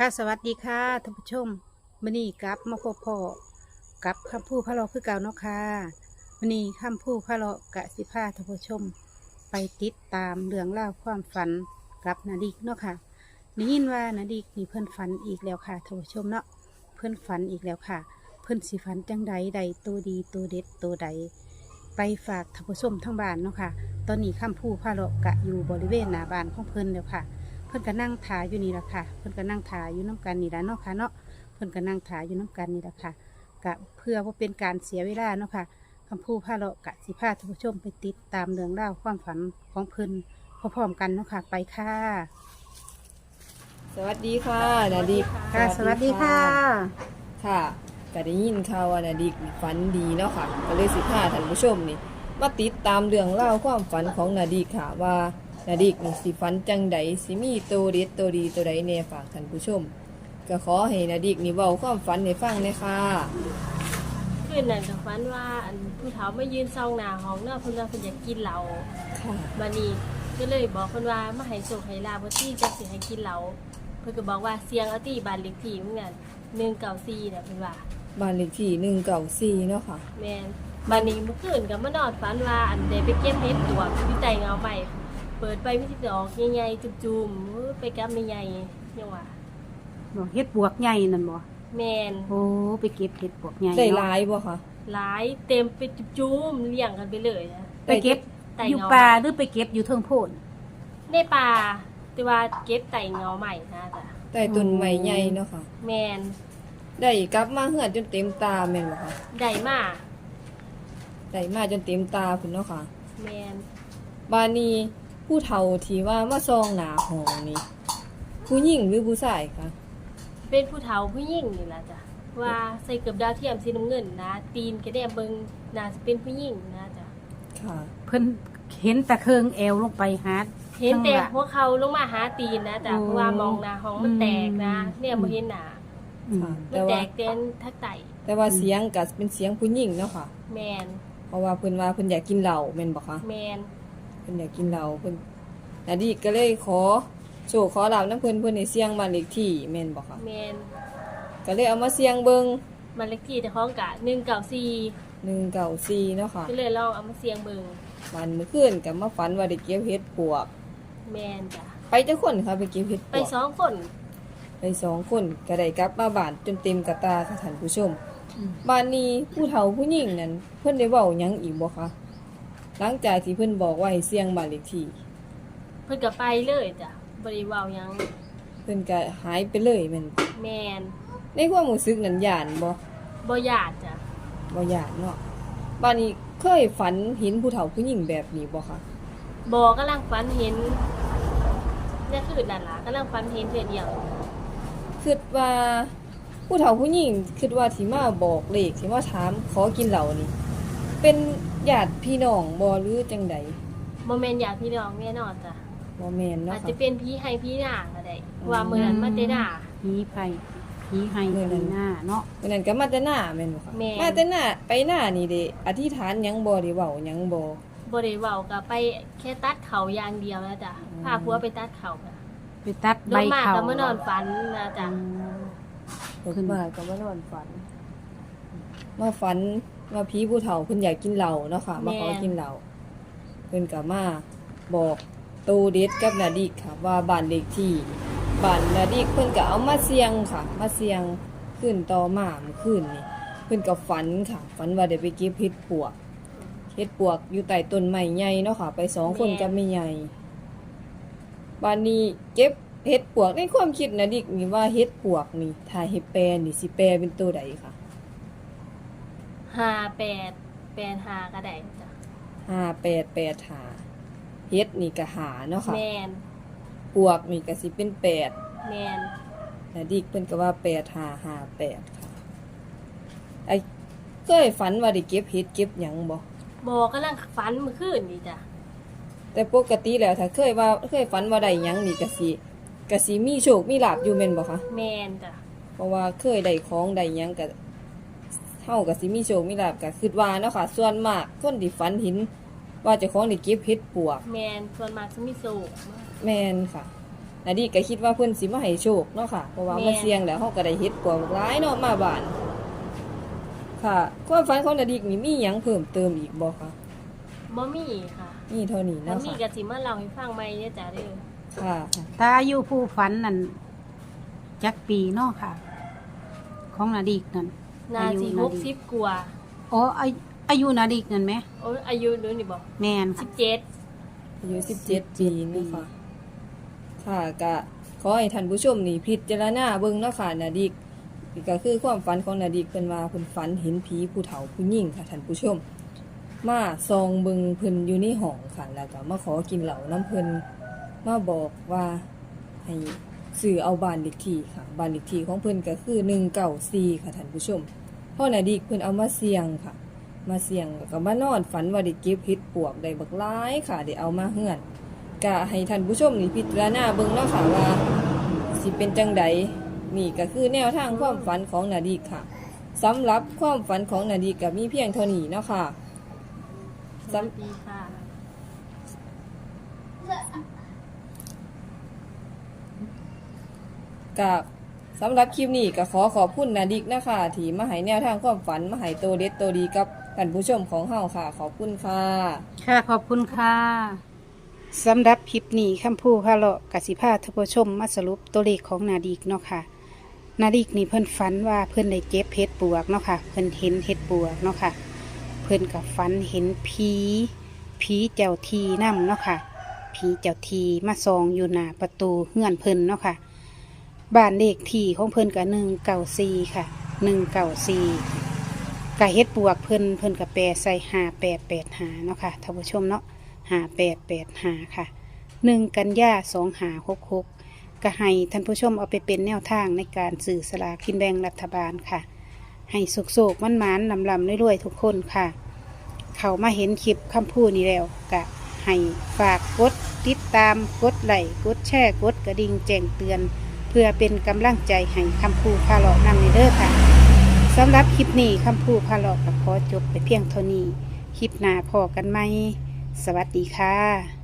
ค่ะสวัสดีค่ะท่านผู้ชมมื้อนี้กลับมาพบพ่อกับคำพูดพระเลาะคือเก่าเนาะค่ะมื้อนี้คำพูดพระเลาะกะสิพาท่านผู้ชม ไปติดตามเรื่องเล่าวความฝันกับนาดิกเนาะค่ะได้ยินว่านาดิกมีเพื่อนฝันอีกแล้วค่ะท่านผู้ชมเนาะเพื่อนฝันอีกแล้วค่ะ เพื่อนสิฝันจังใดใดตัวดีตัวเด็ดตัวใด ไปฝากท่านผู้ชมทั้งบ้านเนาะค่ะ ตอนนี้คำพูดพระเลาะกะอยู่บริเวณหน้าบ้านของเพิ่อนแล้วค่ะ เพิ่นก็นั่งถาอยู่นี่ละค่ะ เพิ่นก็นั่งถาอยู่น้ำกันนี่ละเนาะค่ะเนาะ เพิ่นก็นั่งถาอยู่น้ำกันนี่ละค่ะกะเพื่อว่าเป็นการเสียเวลาเนาะค่ะคำพูดพาเราะกะสิพาท่านผู้ชมไปติดตามเรื่องเล่าวความฝันของเพิ่นพร้อมๆกันเนาะค่ะ ไปค่ะสวัสดีค่ะนาดิกค่ะ สวัสดีค่ะ ค่ะก็ได้ยินข่าวว่านาดิกนี่ฝันดีเนาะค่ะ ก็เลยสิพาท่านผู้ชมนี่มาติดตามเรื่องเล่าวความฝันของนาดิกค่ะว่า นาดิกนี่สิฝันจังใดสิมีตัวเด็ดตัวดีตัวใดแน่ฝากท่านผู้ชม ก็ขอให้นาดิกนี่เว้าความฝันให้ฟังเลยค่ะคืนนั้นก็ฝันว่าอันผู้เฒ่ามายืนซองหน้าห้องเนาะเพิ่นว่าเพิ่นอยากกินเหล้าค่ะบัดนี้ก็เลยบอกเพิ่นว่ามาให้โชคให้ลาบบ่ที่จักสิให้กินเหล้าเพิ่นก็บอกว่าเสียงเอาที่บ้านเลขที่มึงนั่น194น่ะเพิ่นว่า บ้านเลขที่หนึ่งเก่าสี่เนาะค่ะ แม่นบัดนี้เมื่อคืนก็มานอนฝันว่าอันได้ไปเก็บเห็ดตัวอยู่ใต้เงาไม้ เปิดไปมีแต่ดอกใหญ่ๆจุ่มๆเออไปกับใหญ่ๆยังว่าบอกเฮ็ดบวกใหญ่นั่นบ่แม่นโอ้ไปเก็บเฮ็ดบวกใหญ่ได้หเนาะลายบ่ค่ะหลายเต็มไปจุ่มๆเลี้ยงกันไปเลยนะ ไปเก็บไต่อยู่เงาป่าหรือไปเก็บอยู่เทิงโพน ในป่าแต่ว่าเก็บไต่เงาใหม่นะจ๊ะได้ต้นไม้ใหญ่เนาะค่ะ แมนได้กลับมาเฮือนจนเต็มตาแม่นบ่ค่ะได้มาได้มาจนเต็มตาพุ่นเนาะค่ะ แมนบานี ผู้เฒ่าที่ว่ามาซองหนาหองนี่ผู้หญิงหรือผู้ชายคะเป็นผู้เฒ่าผู้หญิงนี่ล่ะจ้ะว่าใส่เกือบดาวเทียมสีน้ำเงินนะตีนกระแดมเบิงน่าจะเป็นผู้หญิงนะจ๊ะค่ะ เพิ่นเห็นตะเคิงแอวลงไปหาเห็นแต่ข้างหลังหัวเขาลงมาหาตีนนะจ๊ะโอ้ เพราะว่ามองหน้าห้องมันแตกนะอืมเนี่ยบ่เห็นหน้าอืม ค่ะมัแต่นแตว่า กเต้นทักไตแต่ว่าเสียงก็เป็นเสียงผู้หญิงเนาะค่ะ แมนเพราะว่าเพิ่นว่าเพิ่นอยากกินเหล้าแม่นบ่คะแมนเพิ่นอยากกินเหล้าเพิ่นนาดีก็เลยขอโชคขอลาบนํเพิ่นเพิ่นให้เสียงบ้านเลขที่แม่นบ่คะแมนก็เลยเอามาเสียงเบิ่งมันเลขที่เจ้าของกะ194 194เนาะค่ะก็เลยลองเอามาเสียงเบิงวันเมื่อคืนก็มาฝันว่าได้เก็บเห็ดปวก แมนจ้ะไปจักคนค่ะไปเก็บเห็ดปไปวกสองคน ไปสองคนก็ได้กลับมาบ้านจนเต็มกระตาค่ะท่านผู้ชมอืม บ้านนี้ผู้เฒ่าผู้หญิงนั้นเพิ่นได้เว้าหยังอีกบ่คะ หลังจากที่เพิ่นบอกว่าให้เสี่ยงบ้านเลขที่ เพิ่นก็ไปเลยจ้ะบริวาวหยังเพิ่นก็หายไปเลยแม่นบ่แมนในความรู้สึกนั้นย่านบ่บ่ญาติจ้ะบ่ย่านเนาะบ้านนี้เคยฝันเห็นผู้เฒ่าผู้หญิงแบบนี้บ่คะบ่กำลังฝันเห็นนี่คือนั่นล่ะกำลังฝันเห็นเทื่อเดียวคิดว่าผู้เฒ่าผู้หญิงคิดว่าที่มาบอกเลขที่มาถามขอกินเหล้านี่เป็น ญาติพี่น้องบ่หรือจังใดบ่แม่นญาติพี่น้องแน่นอนจ้ะบ่แม่นเนาะอาจค่ะจะเป็นพี่ให้พี่หน้าก็ได้เพราะว่ามื้อนั้นมาแต่หน้าผีไผ่ผีไห้ผีหน้าเนาะวันนั้นก็มาแต่หน้าแม่นบ่คะแม่น มาแต่หน้าไปหน้านี่เด้อธิษฐานหยังบ่ได้เว้าหยังบ่บ่ได้เว้าก็ไปแค่ตัดเขาอย่างเดียวแล้วจ้ะอืม พาผัวไปตัดเขาค่ะไปตัดลใบงมาเขาก็มานอนฝันนะจ้ะอืมเพิ่นมาก็มานอนฝัน มาฝัน ว่าผีผู้เฒ่าเพิ่นอยากกินเหล้าเนาะค่ะ มาขอกินเหล้าเพิ่นก็มาบอกตูเด็ดกับนาดิกค่ะ ว่าบ้านเลขที่บ้านนาดิกเพิ่นก็เอามาเสี่ยงค่ะ มาเสี่ยงขึ้นต่อมาเมื่อคืนนี่เพิ่นก็ฝันค่ะฝันว่าได้ไปเก็บเห็ดปวกเห็ดปวกอยู่ใต้ต้นไม้ใหญ่เนาะค่ะ ไปสองคนกับแม่ใหญ่บ้านนี้เก็บเห็ดปวกในความคิดนะดิกนี่ว่าเห็ดปวกนี่ถ้าเห็ดแปรนี่สิแปรเป็นตัวใดคะ 58 85ก็ได้จ้ะห้าแปดแปดหาเห็ดนี่ก็หาเนาะค่ะแม่นปวกนี่ก็สิเป็นแปดแม่นนะดิกเพิ่นก็ว่าแปดหาหาแปดค่ะไอ้เคยฝันว่าได้เก็บเห็ดเก็บหยังบ่บ่กำลังฝันเมื่อคืนนี่จ้ะแต่ปกติแล้วถ้าเคยว่าเคยฝันว่าได้หยังนี่ก็สิก็สิมีโชคมีลาภอยู่แม่นบ่คะแม่นจ้ะเพราะว่าเคยได้ของได้หยังก็ เฮาก็สิมีโชคมีลาภก็คิดว่าเนาะค่ะ ส่วนมากคนที่ฝันเห็นว่าเจ้าของได้เก็บเห็ดปวก แม่นส่วนมากสิมีโศกแม่นค่ะนนาดีก็คิดว่าเพิ่นสิมาให้โชคเนาะค่ะ เพราะว่าแม่มาเสี่ยงแล้วเฮาก็ได้เฮ็ดปวกบักหลายเนาะมาบ้าน ค่ะความฝันของนาดีนี่มีหยังเพิ่มเติมอีกบ่คะบ่มีค่ะนี่เท่านี้ถ้าเนาะมีค่ะ ก็สิมาเล่าให้ฟังใหม่เด้อจ้าเด้อค่ะ ตาอายุผู้ฝันนั่นจักปีเนาะค่ะ ของนาดีกนั่น นาอายุสินาดี60กว่าอ๋ออายุอายุนาดีกนั่นไหมโอ้อายุดูนี่บ่แม่นค่ะ17อายุ17ปีเนาะค่ะค่ะก็ขอให้ท่านผู้ชมนี่พิจารณาเบิ่งเนาะค่ะนาดิกนี่ก็คือความฝันของนาดิกเพิ่นว่าเพิ่นฝันเห็นผีผู้เฒ่าผู้หญิงค่ะท่านผู้ชม มาซองเบิ่งเพิ่นอยู่ในห้องค่ะแล้วก็มาขอกินเหล้าน้ำเพิ่นมาบอกว่าให้ ซื้อเอาบ้านเลขที่ค่ะบ้านเลขที่ของเพิ่อนก็คือ194ค่ะท่านผู้ชมเพราะนาดิกเพิ่นเอามาเสี่ยงค่ะ มาเสี่ยงแล้วก็มานอนฝันว่าได้เก็บเห็ดปวกได้บักหลายค่ะได้เอามาเฮือนก็ให้ท่านผู้ชมนี่พิจารณาเบิ่งเนาะค่ะว่าสิเป็นจังใดนี่ก็คือแนวทางความฝันของนาดีค่ะสำหรับความฝันของนาดีก็มีเพียงเท่านี้เนาะค่ะสวัสดีค่ะ กับสำหรับคลิปนี้ก็ขอขอบคุณนาดิกนะคะที่มาให้แนวทางความฝันมาให้โตวเด็ดโตวดีกับท่านผู้ชมของเฮาค่ะ ขอบคุณค่ะ ค่ะขอบคุณค่ะสำหรับคลิปนี้คำพูพาเลาะกสิพาทานผู้ชมมาสรุปตัวเลขของนาดีกเนาะค่ะ นาดีกนี่เพิ่นฝันว่าเพิ่นได้เก็บเห็ดปวกเนาะค่ะ เพิ่นเห็นเห็ดปวกเนาะค่ะ เพิ่นกับฝันเห็นผีผีเจ้าทีนํเนาะค่ะผีเจ้าทีมาซองอยู่หน้าประตูเฮือนเพิ่นเนาะค่ะ บ้านเลขที่ของเพิ่นกับหนึ่งเก่าซีค่ะหนึ่งเก่าซีกะเฮ็ดปวกเพิ่นเพิ่นกับแปรใส่หาแปดแปดหาเนาะค่ะท่านผู้ชมเนาะหาแปดแปดหาค่ะหนึ่งกันยาสองหาหกหกก็ให้ท่านผู้ชมเอาไปเป็นแนวทางในการสื่อสลากกินแบ่งรัฐบาลค่ะ ให้สุกโศกมันมานลำลำรวยๆ ทุกคนค่ะ เขามาเห็นคลิปคำพูดนี้แล้วกะให้ฝากกดติดตามกดไลค์กดแชร์กดกระดิ่งแจ้งเตือน เพื่อเป็นกำลังใจให้คำพูพาหลอกนำในเด้อค่ะสำหรับคลิปนี้คำพูพาหลอกก็ขอจบไปเพียงเท่านี้ คลิปหน้าพอกันไหม สวัสดีค่ะ